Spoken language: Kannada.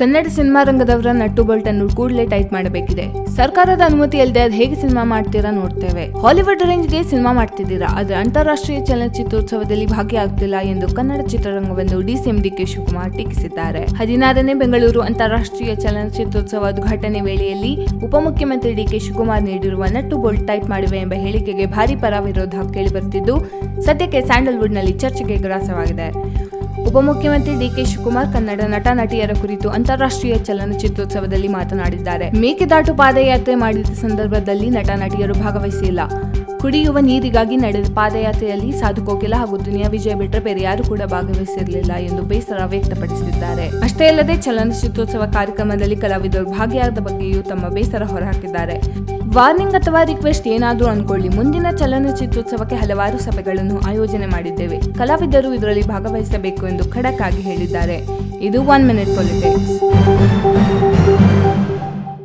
ಕನ್ನಡ ಸಿನಿಮಾ ರಂಗದವರ ನಟ್ಟು ಬೋಲ್ಟ್ ಅನ್ನು ಕೂಡಲೇ ಟೈಟ್ ಮಾಡಬೇಕಿದೆ. ಸರ್ಕಾರದ ಅನುಮತಿ ಇಲ್ಲದೆ ಅದು ಹೇಗೆ ಸಿನಿಮಾ ಮಾಡ್ತೀರಾ ನೋಡ್ತೇವೆ. ಹಾಲಿವುಡ್ ರೇಂಜ್ಗೆ ಸಿನಿಮಾ ಮಾಡ್ತಿದ್ದೀರಾ, ಆದ್ರೆ ಅಂತಾರಾಷ್ಟ್ರೀಯ ಚಲನಚಿತ್ರೋತ್ಸವದಲ್ಲಿ ಭಾಗಿಯಾಗ್ತಿಲ್ಲ ಎಂದು ಕನ್ನಡ ಚಿತ್ರರಂಗವನ್ನು ಡಿಸಿಎಂ ಡಿಕೆ ಶಿವಕುಮಾರ್ ಟೀಕಿಸಿದ್ದಾರೆ. ಹದಿನಾರನೇ ಬೆಂಗಳೂರು ಅಂತಾರಾಷ್ಟ್ರೀಯ ಚಲನಚಿತ್ರೋತ್ಸವ ಉದ್ಘಾಟನೆ ವೇಳೆಯಲ್ಲಿ ಉಪಮುಖ್ಯಮಂತ್ರಿ ಡಿಕೆ ಶಿವಕುಮಾರ್ ನೀಡಿರುವ ನಟ್ಟು ಬೋಲ್ಟ್ ಟೈಟ್ ಮಾಡಿವೆ ಎಂಬ ಹೇಳಿಕೆಗೆ ಭಾರಿ ಪರ ವಿರೋಧ ಕೇಳಿಬರುತ್ತಿದ್ದು, ಸದ್ಯಕ್ಕೆ ಸ್ಯಾಂಡಲ್ವುಡ್ನಲ್ಲಿ ಚರ್ಚೆಗೆ ಗ್ರಾಸವಾಗಿದೆ. ಉಪಮುಖ್ಯಮಂತ್ರಿ ಡಿಕೆ ಶಿವಕುಮಾರ್ ಕನ್ನಡ ನಟ ನಟಿಯರ ಕುರಿತು ಅಂತಾರಾಷ್ಟ್ರೀಯ ಚಲನಚಿತ್ರೋತ್ಸವದಲ್ಲಿ ಮಾತನಾಡಿದ್ದಾರೆ. ಮೇಕೆದಾಟು ಪಾದಯಾತ್ರೆ ಮಾಡಿದ ಸಂದರ್ಭದಲ್ಲಿ ನಟ ನಟಿಯರು ಭಾಗವಹಿಸಿಲ್ಲ. ಕುಡಿಯುವ ನೀರಿಗಾಗಿ ನಡೆದ ಪಾದಯಾತ್ರೆಯಲ್ಲಿ ಸಾಧು ಕೋಕಿಲ ಹಾಗೂ ದುನಿಯಾ ವಿಜಯ ಬಿಟ್ಟರೆ ಬೇರೆ ಯಾರು ಕೂಡ ಭಾಗವಹಿಸಿರಲಿಲ್ಲ ಎಂದು ಬೇಸರ ವ್ಯಕ್ತಪಡಿಸಿದ್ದಾರೆ. ಅಷ್ಟೇ ಅಲ್ಲದೆ ಚಲನಚಿತ್ರೋತ್ಸವ ಕಾರ್ಯಕ್ರಮದಲ್ಲಿ ಕಲಾವಿದರು ಭಾಗಿಯಾದ ಬಗ್ಗೆಯೂ ತಮ್ಮ ಬೇಸರ ಹೊರಹಾಕಿದ್ದಾರೆ. ವಾರ್ನಿಂಗ್ ಅಥವಾ ರಿಕ್ವೆಸ್ಟ್ ಏನಾದರೂ ಅನ್ಕೊಳ್ಳಿ. ಮುಂದಿನ ಚಲನಚಿತ್ರೋತ್ಸವಕ್ಕೆ ಹಲವಾರು ಸಭೆಗಳನ್ನು ಆಯೋಜನೆ ಮಾಡಿದ್ದೇವೆ. ಕಲಾವಿದರು ಇದರಲ್ಲಿ ಭಾಗವಹಿಸಬೇಕು ಎಂದು ಖಡಕ್ ಆಗಿ ಹೇಳಿದ್ದಾರೆ. ಇದು ಒನ್ ಮಿನಿಟ್ ಪೊಲಿಟಿಕ್ಸ್